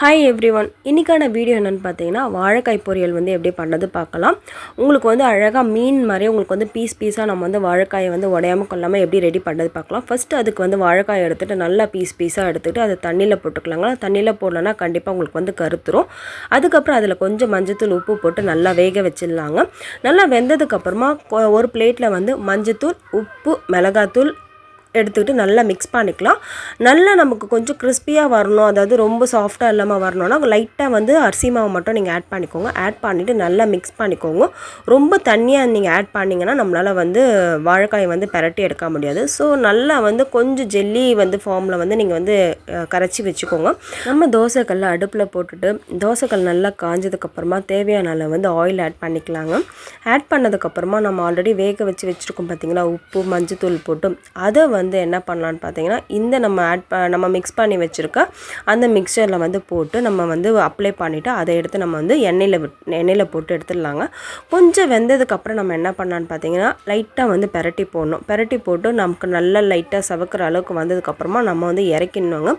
Hi everyone இன்றைக்கான video என்னென்னு பார்த்தீங்கன்னா வாழைக்காய் பொரியல் வந்து எப்படி பண்ணது பார்க்கலாம். உங்களுக்கு வந்து அழகாக மீன் மாதிரி உங்களுக்கு வந்து பீஸ் பீஸாக நம்ம வந்து வாழைக்காயை வந்து உடையாமல் கொள்ளாமல் எப்படி ரெடி பண்ணுறது பார்க்கலாம். ஃபஸ்ட்டு அதுக்கு வந்து வாழைக்காய் எடுத்துகிட்டு நல்லா பீஸ் பீஸாக எடுத்துகிட்டு அதை தண்ணியில் போட்டுக்கலாங்க. தண்ணியில் போடலன்னா கண்டிப்பாக உங்களுக்கு வந்து கருத்துரும். அதுக்கப்புறம் அதில் கொஞ்சம் மஞ்சத்தூள் உப்பு போட்டு நல்லா வேக வச்சிடலாங்க. நல்லா வெந்ததுக்கப்புறமா ஒரு பிளேட்டில் வந்து மஞ்சத்தூள் உப்பு மிளகாத்தூள் எடுத்துக்கிட்டு நல்லா மிக்ஸ் பண்ணிக்கலாம். நல்லா நமக்கு கொஞ்சம் கிறிஸ்பியாக வரணும். அதாவது ரொம்ப சாஃப்டாக இல்லாமல் வரணும்னா லைட்டாக வந்து அரிசி மாவு மட்டும் நீங்கள் ஆட் பண்ணிக்கோங்க. ஆட் பண்ணிவிட்டு நல்லா மிக்ஸ் பண்ணிக்கோங்க. ரொம்ப தண்ணியாக நீங்கள் ஆட் பண்ணிங்கன்னா நம்மளால் வந்து வாழைக்காயை வந்து பரட்டி எடுக்க முடியாது. ஸோ நல்லா வந்து கொஞ்சம் ஜெல்லி வந்து ஃபார்மில் வந்து நீங்கள் வந்து கரைச்சி வச்சுக்கோங்க. நம்ம தோசைக்கல்ல அடுப்பில் போட்டுட்டு தோசைக்கல் நல்லா காஞ்சதுக்கப்புறமா தேவையான அளவு வந்து ஆயில் ஆட் பண்ணிக்கலாங்க. ஆட் பண்ணதுக்கப்புறமா நம்ம ஆல்ரெடி வேக வச்சு வச்சுருக்கோம் பார்த்தீங்களா உப்பு மஞ்சள் தூள் போட்டு அதை வந்து வந்து என்ன பண்ணலான்னு பார்த்தீங்கன்னா இந்த நம்ம ஆட் ப நம்ம மிக்ஸ் பண்ணி வச்சுருக்க அந்த மிக்சரில் வந்து போட்டு நம்ம வந்து அப்ளை பண்ணிவிட்டு அதை எடுத்து நம்ம வந்து எண்ணெயில் விட் எண்ணெயில் போட்டு எடுத்துடலாங்க. கொஞ்சம் வெந்ததுக்கப்புறம் நம்ம என்ன பண்ணலான்னு பார்த்தீங்கன்னா லைட்டாக வந்து பெரட்டி போடணும். பெரட்டி போட்டு நமக்கு நல்லா லைட்டாக சவக்கிற அளவுக்கு வந்ததுக்கப்புறமா நம்ம வந்து இறக்கிடணுங்க.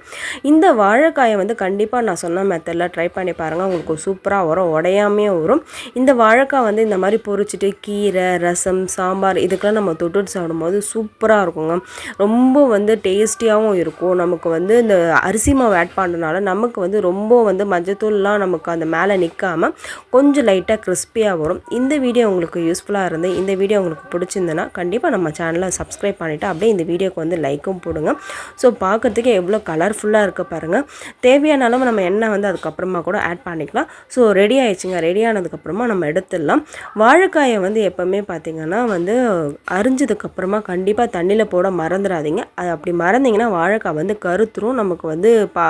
இந்த வாழைக்காயை வந்து கண்டிப்பாக நான் சொன்ன மெத்தடில் ட்ரை பண்ணி பாருங்கள் உங்களுக்கு சூப்பராக வரும். உடையாமே வரும். இந்த வாழைக்காய் வந்து இந்த மாதிரி பொரிச்சிட்டு கீரை ரசம் சாம்பார் இதுக்கெல்லாம் நம்ம தொட்டு சாப்பிடும்போது சூப்பராக இருக்குங்க. ரொம்ப வந்து டேஸ்டியாகவும் இருக்கும். நமக்கு வந்து இந்த அரிசி மாவு ஆட் பண்ணுறதுனால நமக்கு வந்து ரொம்ப வந்து மஞ்சத்தூள்லாம் நமக்கு அந்த மேலே நிற்காமல் கொஞ்சம் லைட்டாக கிறிஸ்பியாக வரும். இந்த வீடியோ உங்களுக்கு யூஸ்ஃபுல்லாக இருந்து இந்த வீடியோ உங்களுக்கு பிடிச்சிருந்ததுன்னா கண்டிப்பாக நம்ம சேனலை சப்ஸ்கிரைப் பண்ணிவிட்டு அப்படியே இந்த வீடியோக்கு வந்து லைக்கும் போடுங்க. ஸோ பார்க்குறதுக்கு எவ்வளோ கலர்ஃபுல்லாக இருக்க பாருங்கள் தேவையான அளவு நம்ம எண்ணெய் வந்து அதுக்கப்புறமா கூட ஆட் பண்ணிக்கலாம். ஸோ ரெடி ஆயிடுச்சுங்க. ரெடி ஆனதுக்கப்புறமா நம்ம எடுத்துடலாம். வாழைக்காயை வந்து எப்போவுமே பார்த்திங்கன்னா வந்து அரிஞ்சதுக்கப்புறமா கண்டிப்பாக தண்ணியில் போட மறந்து மறந்துடாதீங்க. அது அப்படி மறந்தீங்கன்னா வாழைக்காய் வந்து கருத்துரும் நமக்கு வந்து பா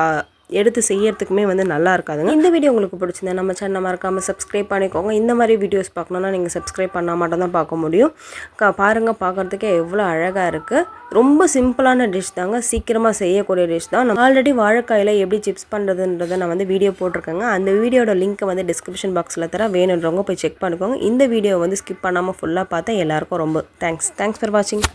எடுத்து செய்யறதுக்குமே வந்து நல்லா இருக்காதுங்க. இந்த வீடியோ உங்களுக்கு பிடிச்சிருந்தா நம்ம சேனல் மறக்காமல் சப்ஸ்கிரைப் பண்ணிக்கோங்க. இந்த மாதிரி வீடியோஸ் பார்க்கணுன்னா நீங்கள் சப்ஸ்கிரைப் பண்ணால் மட்டும் தான் பார்க்க முடியும். க பாருங்கள் பார்க்குறதுக்கே எவ்வளோ அழகாக இருக்குது ரொம்ப சிம்பிளான டிஷ் தாங்க. சீக்கிரமாக செய்யக்கூடிய டிஷ் தான். நம்ம ஆல்ரெடி வாழைக்காயில் எப்படி சிப்ஸ் பண்ணுறதுன்றதை நான் வந்து வீடியோ போட்டிருக்கேங்க. அந்த வீடியோட லிங்க்கை வந்து டிஸ்கிரிப்ஷன் பாக்ஸில் தர வேணுன்றவங்க போய் செக் பண்ணிக்கோங்க. இந்த வீடியோ வந்து ஸ்கிப் பண்ணாமல் ஃபுல்லாக பார்த்தா எல்லாருக்கும் ரொம்ப தேங்க்ஸ் தேங்க்ஸ் ஃபார் வாட்சிங்